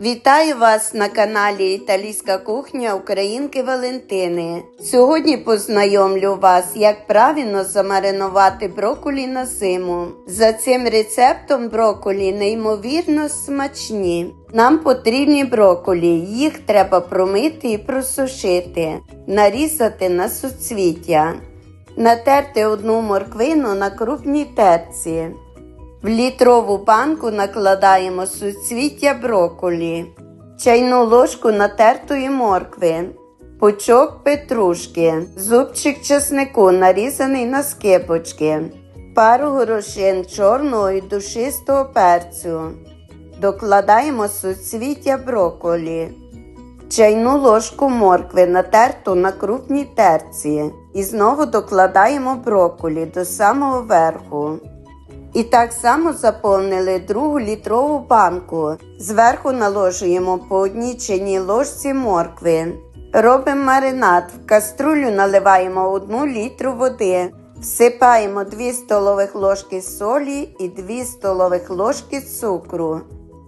Вітаю вас на каналі Італійська кухня Українки Валентини. Сьогодні познайомлю вас, як правильно замаринувати брокколі на зиму. За цим рецептом брокколі неймовірно смачні. Нам потрібні брокколі, їх треба промити і просушити, нарізати на суцвіття, натерти одну морквину на крупній терці. В літрову банку накладаємо суцвіття брокколі, чайну ложку натертої моркви, пучок петрушки, зубчик чеснику нарізаний на скибочки, пару горошин чорного і душистого перцю. Докладаємо суцвіття брокколі, чайну ложку моркви натерту на крупній терці. І знову докладаємо брокколі до самого верху. І так само заповнили другу літрову банку. Зверху наложуємо по одній чайній ложці моркви. Робимо маринад. В каструлю наливаємо 1 літру води. Всипаємо 2 столових ложки солі і 2 столових ложки цукру.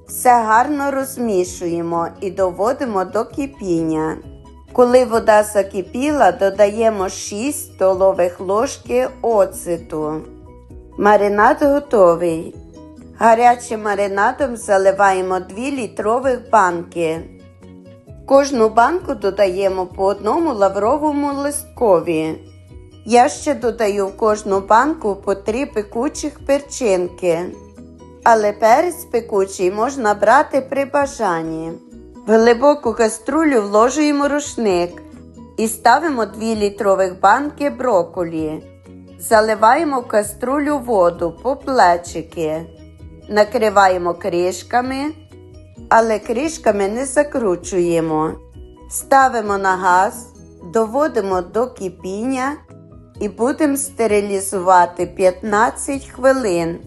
Все гарно розмішуємо і доводимо до кипіння. Коли вода закипіла, додаємо 6 столових ложки оцету. Маринад готовий. Гарячим маринадом заливаємо 2 літрових банки. В кожну банку додаємо по одному лавровому листкові. Я ще додаю в кожну банку по 3 пекучих перчинки. Але перець пекучий можна брати при бажанні. В глибоку каструлю вложуємо рушник і ставимо 2 літрових банки брокколі. Заливаємо в каструлю воду по плечики, накриваємо кришками, але кришками не закручуємо. Ставимо на газ, доводимо до кипіння і будемо стерилізувати 15 хвилин.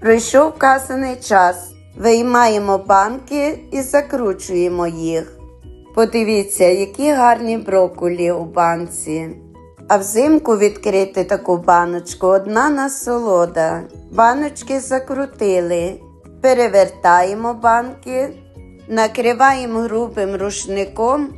Пройшов вказаний час. Виймаємо банки і закручуємо їх. Подивіться, які гарні брокколі у банці. А взимку відкрити таку баночку одна насолода. Баночки закрутили, перевертаємо банки, накриваємо грубим рушником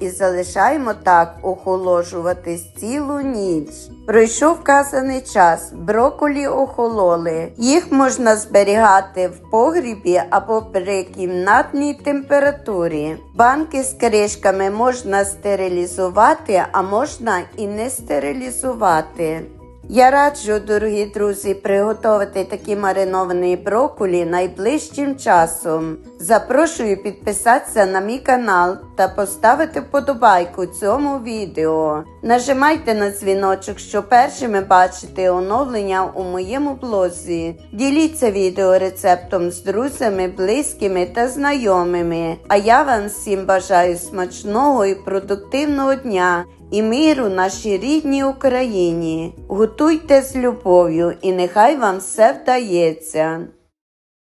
і залишаємо так охолоджуватись цілу ніч. Пройшов вказаний час, брокколі охололи. Їх можна зберігати в погрібі або при кімнатній температурі. Банки з кришками можна стерилізувати, а можна і не стерилізувати. Я раджу, дорогі друзі, приготувати такі мариновані брокколі найближчим часом. Запрошую підписатися на мій канал та поставити вподобайку цьому відео. Нажимайте на дзвіночок, щоб першими бачити оновлення у моєму блозі. Діліться відео рецептом з друзями, близькими та знайомими. А я вам всім бажаю смачного і продуктивного дня і миру нашій рідній Україні. Готуйте з любов'ю і нехай вам все вдається.